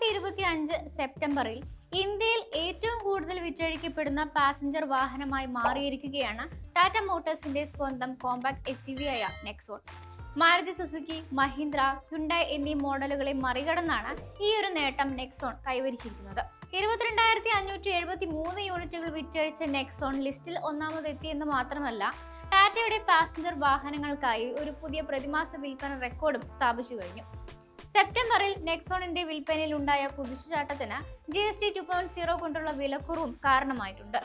രണ്ടായിരത്തി ഇരുപത്തി അഞ്ച് സെപ്റ്റംബറിൽ ഇന്ത്യയിൽ ഏറ്റവും കൂടുതൽ വിറ്റഴിക്കപ്പെടുന്ന പാസഞ്ചർ വാഹനമായി മാറിയിരിക്കുകയാണ് ടാറ്റ മോട്ടോഴ്സിന്റെ സ്വന്തം കോമ്പാക്ട് എസ് യു വി ആയ Nexon. Maruti Suzuki Mahindra Hyundai എന്നീ മോഡലുകളെ മറികടന്നാണ് ഈ ഒരു നേട്ടം നെക്സോൺ കൈവരിച്ചിരിക്കുന്നത്. ഇരുപത്തിരണ്ടായിരത്തി അഞ്ഞൂറ്റി എഴുപത്തി മൂന്ന് യൂണിറ്റുകൾ വിറ്റഴിച്ച നെക്സോൺ ലിസ്റ്റിൽ ഒന്നാമതെത്തിയെന്ന് മാത്രമല്ല ടാറ്റയുടെ പാസഞ്ചർ വാഹനങ്ങൾക്കായി ഒരു പുതിയ പ്രതിമാസ വിൽപ്പന റെക്കോർഡും സ്ഥാപിച്ചു കഴിഞ്ഞു സെപ്റ്റംബറിൽ നെക്സോണിന്റെ വിൽപ്പനയിൽ ഉണ്ടായ കുതിച്ചുചാട്ടത്തിന് G S T two point zero കൊണ്ടുള്ള വിലക്കുറവും കാരണമായിട്ടുണ്ട്.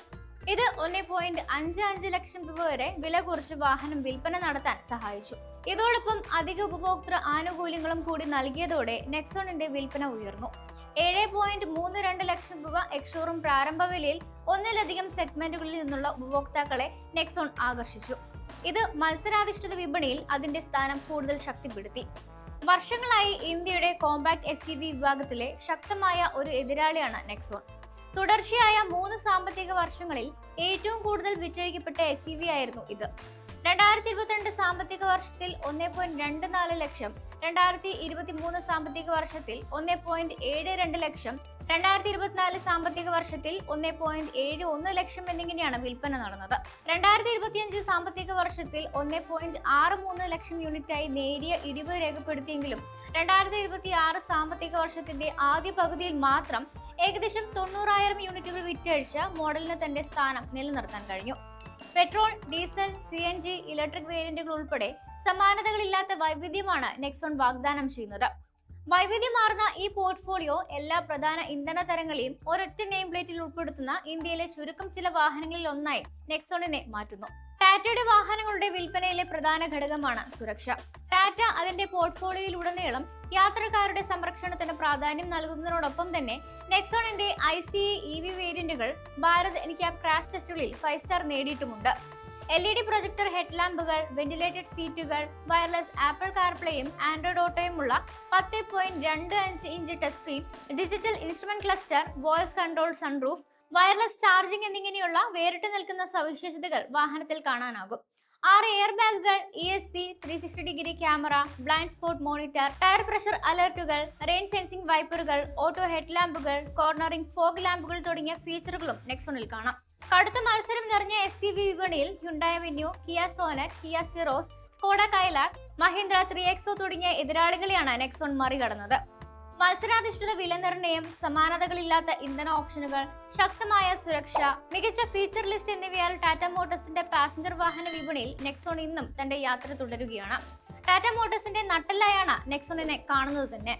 ഇത് ഒന്ന് പോയിന്റ് അഞ്ച് അഞ്ച് ലക്ഷം രൂപ വരെ വില കുറച്ച് വാഹനം വിൽപ്പന നടത്താൻ സഹായിച്ചു. ഇതോടൊപ്പം അധിക ഉപഭോക്തൃ ആനുകൂല്യങ്ങളും കൂടി നൽകിയതോടെ നെക്സോണിന്റെ വിൽപ്പന ഉയർന്നു. ഏഴ് പോയിന്റ് മൂന്ന് രണ്ട് ലക്ഷം രൂപ എക്സോറും പ്രാരംഭ വിലയിൽ ഒന്നിലധികം സെഗ്മെന്റുകളിൽ നിന്നുള്ള ഉപഭോക്താക്കളെ നെക്സോൺ ആകർഷിച്ചു. ഇത് മത്സരാധിഷ്ഠിത വിപണിയിൽ അതിന്റെ സ്ഥാനം കൂടുതൽ ശക്തിപ്പെടുത്തി. വർഷങ്ങളായി ഇന്ത്യയുടെ കോമ്പാക്ട് എസ് യു വി വിഭാഗത്തിലെ ശക്തമായ ഒരു എതിരാളിയാണ് നെക്സോൺ തുടർച്ചയായ മൂന്ന് സാമ്പത്തിക വർഷങ്ങളിൽ ഏറ്റവും കൂടുതൽ വിറ്റഴിക്കപ്പെട്ട എസ് ആയിരുന്നു ഇത്. രണ്ടായിരത്തി ഇരുപത്തിരണ്ട് സാമ്പത്തിക വർഷത്തിൽ ഒന്നേ പോയിന്റ് രണ്ട് നാല് ലക്ഷം രണ്ടായിരത്തി ഇരുപത്തി മൂന്ന് സാമ്പത്തിക വർഷത്തിൽ ഒന്നേ പോയിന്റ് ഏഴ് രണ്ട് ലക്ഷം രണ്ടായിരത്തി ഇരുപത്തിനാല് സാമ്പത്തിക വർഷത്തിൽ ഒന്നേ പോയിന്റ് ഏഴ് ഒന്ന് ലക്ഷം എന്നിങ്ങനെയാണ് വിൽപ്പന നടന്നത്. രണ്ടായിരത്തി ഇരുപത്തിയഞ്ച് സാമ്പത്തിക വർഷത്തിൽ ഒന്നേ പോയിന്റ് ആറ് മൂന്ന് ലക്ഷം യൂണിറ്റായി നേരിയ ഇടിവ് രേഖപ്പെടുത്തിയെങ്കിലും രണ്ടായിരത്തി ഇരുപത്തി ആറ് സാമ്പത്തിക വർഷത്തിന്റെ ആദ്യ പകുതിയിൽ മാത്രം ഏകദേശം തൊണ്ണൂറായിരം യൂണിറ്റുകൾ വിറ്റഴിച്ച മോഡലിന് തന്റെ സ്ഥാനം നിലനിർത്താൻ കഴിഞ്ഞു. Petrol diesel C N G electric വേരിയന്റുകൾ ഉൾപ്പെടെ സമാനതകളില്ലാത്ത വൈവിധ്യമാണ് നെക്സോൺ വാഗ്ദാനം ചെയ്യുന്നത്. വൈവിധ്യമാർന്ന ഈ പോർട്ട്ഫോളിയോ എല്ലാ പ്രധാന ഇന്ധന തരങ്ങളെയും ഒരൊറ്റ നെയിം പ്ലേറ്റിൽ ഉൾപ്പെടുത്തുന്ന ഇന്ത്യയിലെ ചുരുക്കം ചില വാഹനങ്ങളിൽ ഒന്നായി നെക്സോണിനെ മാറ്റുന്നു. ടാറ്റയുടെ വാഹനങ്ങളുടെ വിൽപ്പനയിലെ പ്രധാന ഘടകമാണ് സുരക്ഷ. ടാറ്റ അതിന്റെ പോർട്ട്ഫോളിയോയിലുടനീളം യാത്രക്കാരുടെ സംരക്ഷണത്തിന് പ്രാധാന്യം നൽകുന്നതിനോടൊപ്പം തന്നെ നെക്സോണിന്റെ ഐ സി ഇ വി വേരിയന്റുകൾ ഭാരത് എനിക്കാ ക്രാഷ് ടെസ്റ്റുകളിൽ ഫൈവ് സ്റ്റാർ നേടിയിട്ടുമുണ്ട്. എൽ ഇ ഡി പ്രൊജക്ടർ ഹെഡ്ലാമ്പുകൾ വെന്റിലേറ്റഡ് സീറ്റുകൾ വയർലെസ് ആപ്പിൾ കാർപ്ലേയും ആൻഡ്രോയിഡ് ഓട്ടോയുമുള്ള പത്ത് പോയിന്റ് രണ്ട് അഞ്ച് inch touch screen digital instrument cluster voice control sunroof wireless charging എന്നിങ്ങനെയുള്ള വേറിട്ട് നിൽക്കുന്ന സവിശേഷതകൾ വാഹനത്തിൽ കാണാനാകും. ആറ് എയർ ബാഗുകൾ E S P three sixty degree camera blind spot monitor tyre pressure അലർട്ടുകൾ rain sensing വൈപ്പറുകൾ ഓട്ടോ ഹെഡ് ലാമ്പുകൾ കോർണറിംഗ് ഫോഗ് ലാമ്പുകൾ തുടങ്ങിയ ഫീച്ചറുകളും നെക്സോണിൽ കാണാം. കടുത്ത മത്സരം നിറഞ്ഞ എസ് യു വി വിപണിയിൽ Hyundai Venue Kia Sonet Kia Syros Skoda Kylaq Mahindra three XO തുടങ്ങിയ എതിരാളികളെയാണ് നെക്സോൺ മറികടന്നത്. മത്സരാധിഷ്ഠിത വില നിർണയം സമാനതകളില്ലാത്ത ഇന്ധന ഓപ്ഷനുകൾ ശക്തമായ സുരക്ഷ മികച്ച ഫീച്ചർ ലിസ്റ്റ് എന്നിവയാൽ ടാറ്റ മോട്ടോഴ്സിന്റെ പാസഞ്ചർ വാഹന വിപണിയിൽ നെക്സോൺ ഇന്നും തന്റെ യാത്ര തുടരുകയാണ്. ടാറ്റ മോട്ടോഴ്സിന്റെ നട്ടലായാണ് നെക്സോണിനെ കാണുന്നത് തന്നെ.